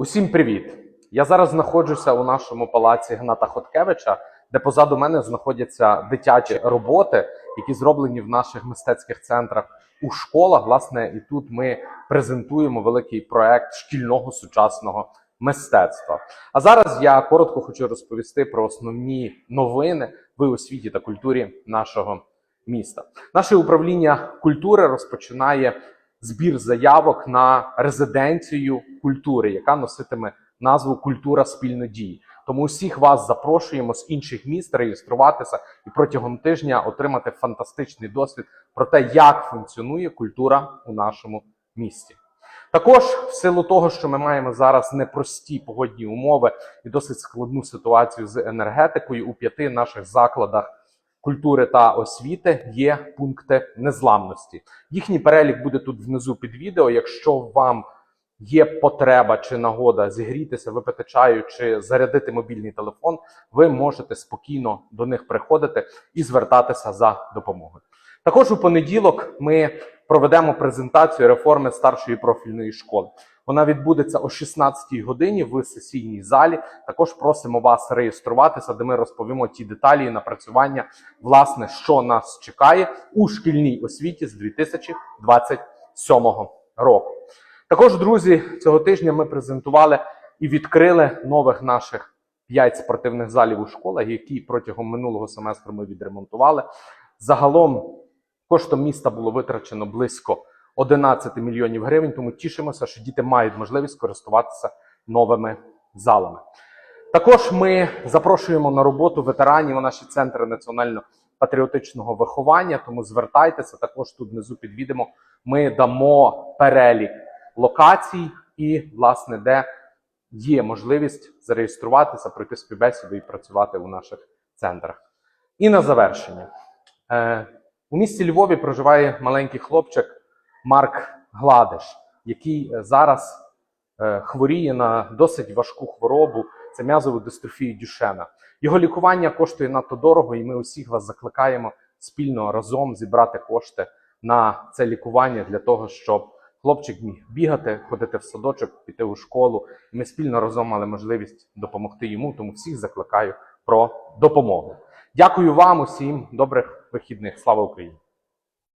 Усім привіт! Я зараз знаходжуся у нашому палаці Гната Хоткевича, де позаду мене знаходяться дитячі роботи, які зроблені в наших мистецьких центрах у школах. Власне, і тут ми презентуємо великий проект шкільного сучасного мистецтва. А зараз я коротко хочу розповісти про основні новини в освіті та культурі нашого міста. Наше управління культури розпочинає збір заявок на резиденцію культури, яка носитиме назву Культура спільнодії. Тому усіх вас запрошуємо з інших міст реєструватися і протягом тижня отримати фантастичний досвід про те, як функціонує культура у нашому місті. Також в силу того, що ми маємо зараз непрості погодні умови і досить складну ситуацію з енергетикою у п'яти наших закладах культури та освіти є пункти незламності. Їхній перелік буде тут внизу під відео. Якщо вам є потреба чи нагода зігрітися, випити чаю чи зарядити мобільний телефон, ви можете спокійно до них приходити і звертатися за допомогою. Також у понеділок ми проведемо презентацію реформи старшої профільної школи. Вона відбудеться о 16-й годині в сесійній залі. Також просимо вас реєструватися, де ми розповімо ті деталі і напрацювання, власне, що нас чекає у шкільній освіті з 2027 року. Також, друзі, цього тижня ми презентували і відкрили нових наших 5 спортивних залів у школах, які протягом минулого семестру ми відремонтували. Загалом коштом міста було витрачено близько 11 мільйонів гривень. Тому тішимося, що діти мають можливість користуватися новими залами. Також ми запрошуємо на роботу ветеранів у наші центри національно-патріотичного виховання. Тому звертайтеся також тут внизу під відео. Ми дамо перелік локацій і, власне, де є можливість зареєструватися, пройти співбесіду і працювати у наших центрах. І на завершення. У місті Львові проживає маленький хлопчик Марк Гладиш, який е, зараз е, хворіє на досить важку хворобу. Це м'язову дистрофію Дюшена. Його лікування коштує надто дорого, і ми усіх вас закликаємо спільно разом зібрати кошти на це лікування для того, щоб хлопчик міг бігати, ходити в садочок, піти у школу. Ми спільно разом мали можливість допомогти йому. Тому всіх закликаю про допомогу. Дякую вам усім, добрих вихідних. Слава Україні!